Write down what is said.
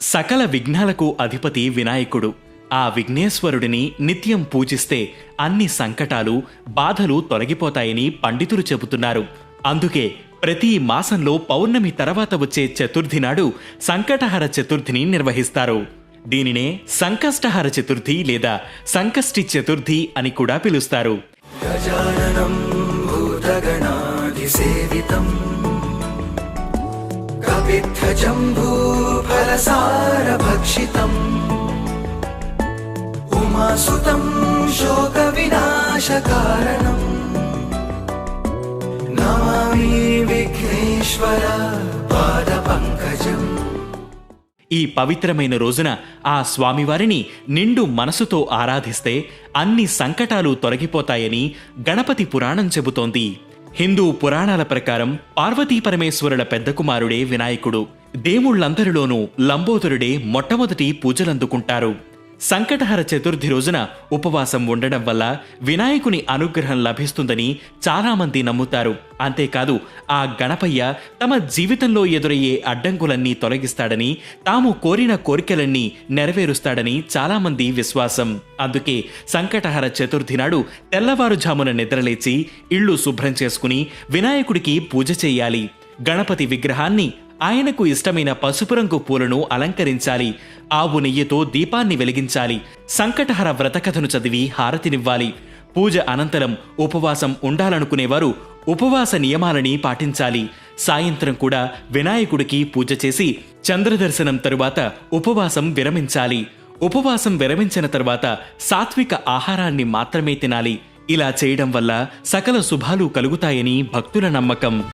సకల విఘ్నాలకు అధిపతి వినాయకుడు. ఆ విఘ్నేశ్వరుడిని నిత్యం పూజిస్తే అన్ని సంకటాలు బాధలు తొలగిపోతాయని పండితులు చెబుతున్నారు. అందుకే ప్రతి మాసంలో పౌర్ణమి తర్వాత వచ్చే చతుర్థి నాడు సంకటహర చతుర్థిని నిర్వహిస్తారు. దీనినే సంకష్టహర చతుర్థి లేదా సంకష్టి చతుర్థి అని కూడా పిలుస్తారు. कपित्थजम्बूफलसारभक्षितम् उमासुतं शोकविनाशकारणम् नमामि विघ्नेश्वर पादपङ्कजम् ఈ పవిత్రమైన రోజున ఆ స్వామివారిని నిండు మనసుతో ఆరాధిస్తే అన్ని సంకటాలు తొలగిపోతాయని గణపతి పురాణం చెబుతోంది హిందూ పురాణాల ప్రకారం పార్వతీ పరమేశ్వరుల పెద్ద కుమారుడే వినాయకుడు దేవుళ్ళందరిలోనూ లంబోదరుడే మొట్టమొదటి పూజలందుకుంటారు. సంకటహర చతుర్థి రోజున ఉపవాసం ఉండడం వల్ల వినాయకుని అనుగ్రహం లభిస్తుందని చాలామంది నమ్ముతారు. అంతేకాదు ఆ గణపయ్య తమ జీవితంలో ఎదురయ్యే అడ్డంకులన్నీ తొలగిస్తాడని తాము కోరిన కోరికలన్నీ నెరవేరుస్తాడని చాలామంది విశ్వాసం. అందుకే సంకటహర చతుర్థి నాడు తెల్లవారుజామున నిద్రలేచి ఇళ్ళు శుభ్రం చేసుకుని వినాయకుడికి పూజ చేయాలి. గణపతి విగ్రహాన్ని ఆయనకు ఇష్టమైన పసుపు రంగు పూలను అలంకరించాలి. ఆవు నెయ్యితో దీపాన్ని వెలిగించాలి. సంకటహర వ్రతకథను చదివి హారతినివ్వాలి. పూజ అనంతరం ఉపవాసం ఉండాలనుకునేవారు ఉపవాస నియమాలని పాటించాలి. సాయంత్రం కూడా వినాయకుడికి పూజ చేసి చంద్రదర్శనం తరువాత ఉపవాసం విరమించాలి. ఉపవాసం విరమించిన తర్వాత సాత్విక ఆహారాన్ని మాత్రమే తినాలి. ఇలా చేయడం వల్ల సకల శుభాలు కలుగుతాయని భక్తుల నమ్మకం.